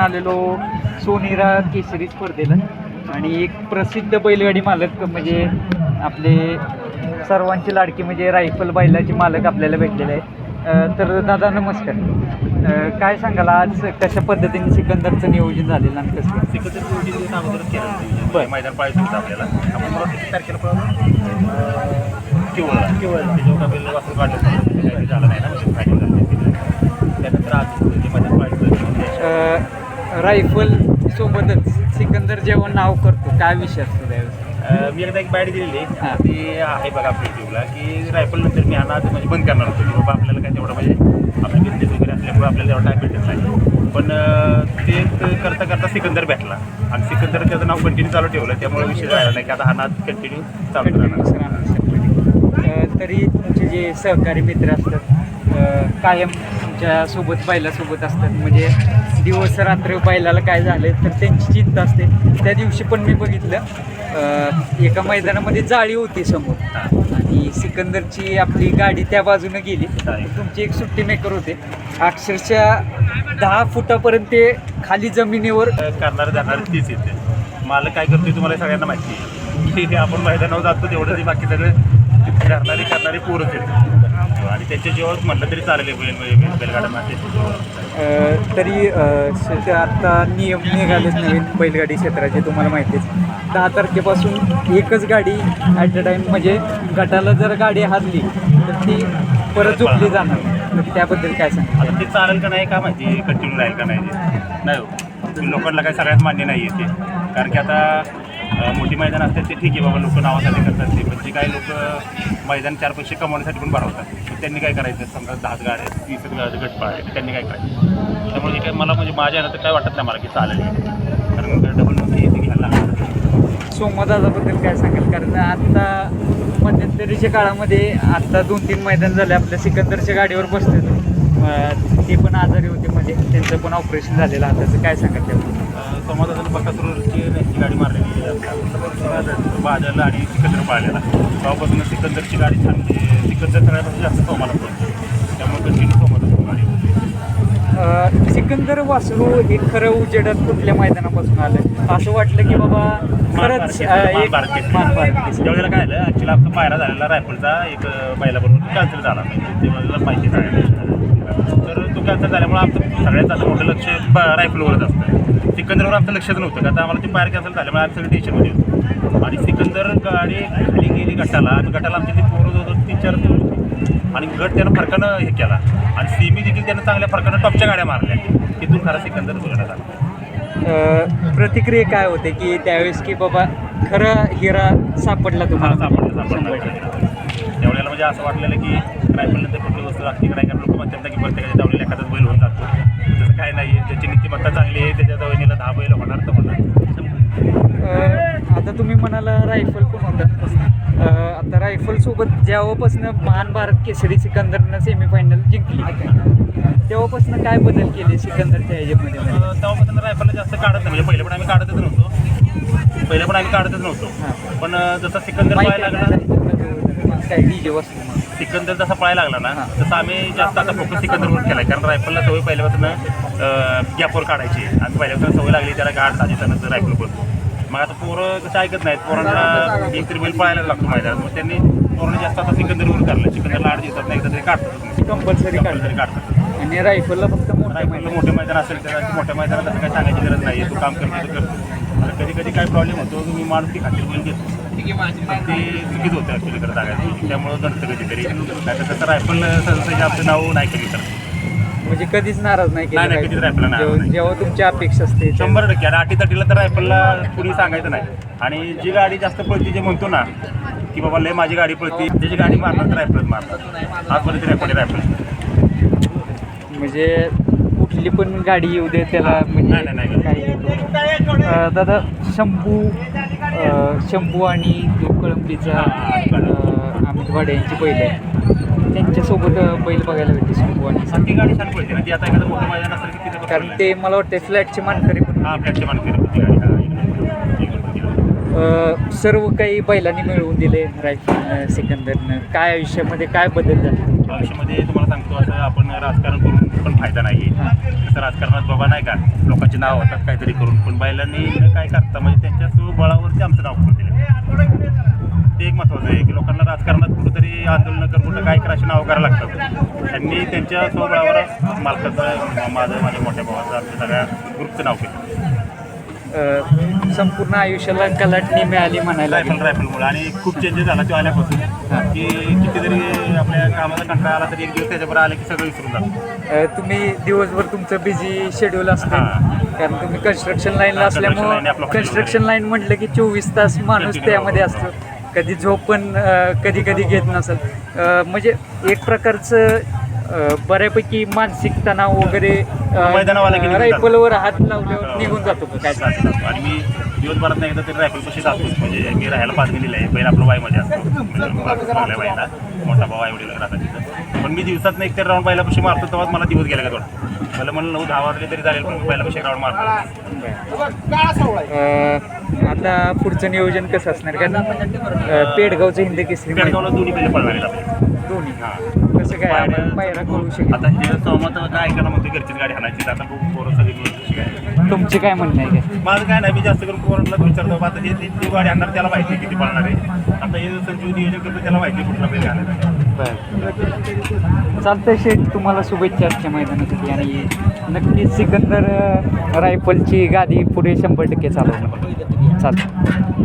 आलेलो सोनेरा केसरी स्पर्धेला. आणि एक प्रसिद्ध बैलगाडी मालक म्हणजे आपले सर्वांचे लाडके म्हणजे रायफल बैलाचे मालक आपल्याला भेटलेले आहेत. तर दादा नमस्कार. काय सांगाल आज कशा पद्धतीने सिकंदरचं नियोजन झालेलं आणि कसं? तिकडचं नियोजन अगोदरच केलं. बरं. मैदान पाहायचं होतं आपल्याला. आपण मला किती तारखेला पळवलं किवळ. किवळ. त्याच्यावर वाचून काढलं झालं नाही ना म्हणजे फायनल झालं तिथे. त्यानंतर आज ते मैदान पाहायचं अ, रायफल सोबतच सिकंदर जेव्हा नाव करतो. काय विषय असतो त्यावेळेस? अं, मी एकदा एक बॅट दिलेली हां. ती आहे बघा आपल्या युट्यूबला की रायफल नंतर मी अनाथ म्हणजे बंद करणार होतो. की बाबा आपल्याला काय तेवढं म्हणजे आपल्या बिझनेस वगैरे असल्यामुळे आपल्याला तेवढा टाईम भेटत नाही. पण अं, ते करता करता सिकंदर भेटला. आणि सिकंदर त्याचं नाव कंटिन्यू चालू ठेवलं. त्यामुळे विषय राहिला नाही. की आता हा नाद कंटिन्यू चालू राहणार अ, तरी तुमचे जे सहकारी मित्र असतात अ, कायम तुमच्यासोबत बैलासोबत असतात. म्हणजे दिवस रात्र बैलाला काय झालं तर त्यांची चिंता असते. त्या दिवशी पण मी बघितलं एका मैदानामध्ये जाळी होती समोर. आणि सिकंदरची आपली गाडी त्या बाजूनं गेली. तुमची एक सुट्टी मेकर होते. अक्षरशः दहा फुटापर्यंत ते खाली जमिनीवर करणार जाणार तीच येते. मला काय करतोय तुम्हाला सगळ्यांना माहिती आहे. की आपण मैदानावर जातो तेवढं बाकी सगळे करणारी करणारी पोरच येते आणि त्यांच्या म्हटलं तरी चालेल बैल बैल- बैलगाड्यांना त्यांच्या जेव्हा अ, तरी अ, आता नियम निघालेच नवीन बैलगाडी क्षेत्राचे तुम्हाला माहितीच दहा तारखेपासून एकच गाडी ॲट अ टाईम म्हणजे गटाला जर गाडी हरली तर ती परत झोपली जाणार. तर त्याबद्दल काय सांगा आता ते चालेल का नाही का माहिती कंटिन्यू राहील का नाही ते. नाही हो. लोकांना काय सगळ्यात मान्य नाही आहे ते. कारण की आता मोठी मैदान असतात ते ठीक आहे बाबा लोक नावासाठी करतात ते. पण जे काही लोक मैदान चार पैसे कमवण्यासाठी पण भरवतात त्यांनी काय करायचं? समजा दहाच गाड्या आहेत तीस गाड्या गट आहे तर त्यांनी काय करायचं? त्यामुळे जे काय मला म्हणजे माझ्या ह्यानं तर काय वाटत नाही मला की चालेल. कारण डबल नोंदी ते घ्यायला सोमदादाबद्दल काय सांगेल? कारण आत्ता मध्यंतरीच्या काळामध्ये आत्ता दोन तीन मैदान झाले आपल्या सिकंदरच्या गाडीवर बसते ते. पण आजारी होते म्हणजे त्यांचं पण ऑपरेशन झालेलं आताचं काय सांगाल त्याबद्दल? समाजाचं बकासूरची न्यायची गाडी मारलेली बाजारला आणि सिकंदर पाळलेला तेव्हापासून सिकंदरची गाडी छान सिकंदर सगळ्यापासून जास्त सोमाला पडतो. त्यामुळे कंटिन्यू सोमाला गाडी. सिकंदर वासरू हे खरं उजेडात कुठल्या मैदानापासून आलं असं वाटलं की बाबा खरंच एक. त्यावेळेला काय झालं ॲक्च्युली आमचा पायरा झालेला रायफलचा एक बैलाबरोबर कॅन्सल झाला. म्हणजे ते मला माहिती झालं तर तो कॅन्सल झाल्यामुळे आमचं सगळ्यात जास्त मोठं लक्ष रायफलवरच असतं. सिकंदरवर आमचं लक्षच नव्हतं. का आता आम्हाला ते पायर कॅन्सल झाल्यामुळे आम्ही सगळे टेन्शनमध्ये होतो. आणि सिकंदर गाडी खाली गेली गटाला. आणि गटाला आमची ती पोरं जवळ तीन चार दिवस होती. आणि गट त्यानं फरकानं हे केला. आणि सेमी देखील त्यानं चांगल्या फरकानं टॉपच्या गाड्या मारल्या. तिथून खरा सिकंदर बोलण्यात आला प्रतिक्रिया काय होते की त्यावेळेस की बाबा खरं हिरा सापडला तुम्हाला? सापडलं. सापडलं. त्यावेळेला म्हणजे असं वाटलेलं की रायफलनंतर कुठली वस्तू लागते की नाही कारण लोक म्हणतात की प्रत्येकाच्या दावलेला एखादाच बैल होऊन जातो. तसं काय नाही आहे त्याची नीतिमत्ता चांगली आहे त्याच्या जवळीला दहा बैल होणार तर होणार. अ, आता तुम्ही म्हणाला रायफल पण होता? अ, आता रायफल सोबत जेव्हापासून महान भारत केसरी सिकंदरनं सेमीफायनल जिंकली तेव्हापासून काय बदल केले सिकंदरच्या ह्याच्यामध्ये तेव्हापासून रायफलला जास्त काढत नाही. म्हणजे पहिले पण आम्ही काढतच नव्हतो. पहिले पण आम्ही काढतच नव्हतो. पण जसं सिकंदर आहे लागला काय डीजे वस्तू म्हणून. सिकंदर जसा पळायला लागला ना. तसं आम्ही जास्त आता फोकस सिकंदरवर केला कारण रायफलला सवय पहिल्यापासून गॅपवर काढायची. आणि पहिल्यापासून सवय लागली त्याला गाठ नंतर रायफल करतो मग आता पोरं कसं ऐकत नाहीत. पोरांना एक बैल पळायला लागतो मैदानात. मग त्यांनी पोरांनी जास्त आता सिकंदरवर काढलं. सिकंदरला आठ दिवसात नाही एकदा तरी काढतात. कंपल्सरी काढलं काढतात. आणि रायफलला फक्त मोठा रायफलला मोठे मैदान असेल तर मोठ्या मैदानात असं काही सांगायची गरज नाही तू काम करतो तर करतो कधी कधी काय प्रॉब्लेम होतो मी माणूस ती खात्री बैल घेतो. ते चुकीच होतं ॲक्च्युली खरं सांगायचं त्यामुळं घडतं कधीतरी नाही तर तसं रायफल सहसा आपलं नाव नाही कधी करत म्हणजे कधीच नाराज नाही नाही, नाही, कधीच रायफलला नाराज जेव्हा नाही. जेव्हा तुमची अपेक्षा असते शंभर टक्के. आणि अटी तटीला तर रायफलला कुणी सांगायचं नाही. आणि जी गाडी जास्त पळती जे म्हणतो ना की बाबा लय माझी गाडी पळती त्याची गाडी मारणार तर रायफलच मारणार आजपर्यंत रेकॉर्ड रायफल म्हणजे कुठली पण गाडी येऊ दे त्याला म्हणजे नाही, नाही, नाही. काही अं, दादा शंभू शंभू आणि कळंबीचा अमित वाडे यांची बैल आहे. त्यांच्यासोबत बैल बघायला भेटते शंभू आणि गाडी छान पळते. ना ती आता एखादं मोठं मैदान असेल की तिथे कारण ते मला वाटतं फ्लॅटचे मानकरी पण हा फ्लॅटची मानकरी सर्व काही बैलांनी मिळवून दिले रायफल सिकंदरनं. काय आयुष्यामध्ये काय बदल झाला? आयुष्यामध्ये तुम्हाला राजकारण करून पण फायदा नाही तसं राजकारणात बाबा नाही का लोकांची नाव होतात काहीतरी करून पण बैलांनी काय करता? म्हणजे त्यांच्या स्वबळावरती आमचं नाव करून दिलं. ते एक महत्त्वाचं आहे की लोकांना राजकारणात कुठंतरी आंदोलन कर कुठं काय करायची नाव करायला लागतात. त्यांनी त्यांच्या स्वबळावर मालकाचं माझं माझ्या मोठ्या भावाचं आमच्या सगळ्या ग्रुपचं नाव केलं. अं, संपूर्ण आयुष्याला कलाटणी मिळाली म्हणायला रायफल. रायफलमुळे आणि खूप चेंजेस झाला तो आल्यापासून. की किती जरी आपल्या कामाचा कंटाळा आला तरी एक दिवस त्याच्यावर आले की सगळं विसरून जातो. अं, तुम्ही दिवसभर तुमचं बिझी शेड्यूल असतं. हां. कारण तुम्ही कन्स्ट्रक्शन लाईनला construction line असल्यामुळं आपलं कन्स्ट्रक्शन लाईन म्हटलं की चोवीस तास माणूस. त्यामध्ये असतो. कधी झोप पण कधी कधी घेत नसेल. अं, म्हणजे एक प्रकारचं बऱ्यापैकी मानसिक तणाव वगैरे मैदानावाला की निघून जातो. रायफलवर हात लावल्यावर निघून जातो का? काय. आणि मी दिवसभरात नाही एकदा तरी रायफल कशी जातोच. म्हणजे मी राहायला पाच गेलेलं आहे. पहिला आपलं वाईमध्ये असतो. म्हणजे बागल्या वाईला. मोठा भाऊ आई वडील राहतात तिथं. पण मी दिवसात नाही एक तरी राऊंड पहिला कशी मारतो तेव्हा मला दिवस गेला का वाटतो मला म्हणलं नऊ दहा वाजले तरी चालेल पण मी पहिला कशी राऊंड मारतो. अं, आता पुढचं नियोजन कसं असणार? कारण अं, पेडगावचं हिंद केसरी मैदान. पेडगावला दोन्ही पहिले पळणार आहेत आपले दोन्ही. हां. कसं काय? आपण शकतो आता हे सहमत काय ऐकायला म्हणतो घरचीच गाडी हाणायची. आता खूप पोरं सगळी मिळून तुमचे काय म्हणणं आहे? काय माझं काय नाही मी जास्त करून पोरांना विचारतो आता जे ती ती गाडी आणणार त्याला माहिती आहे किती पळणार आहे. आता हे संजीव नियोजन करतो त्याला माहिती आहे कुठला बैल घालायचा चालतंय शेठ तुम्हाला शुभेच्छा आजच्या मैदानासाठी आणि नक्कीच सिकंदर अं, रायफलची गादी पुढे शंभर टक्के चालवणार. चालतं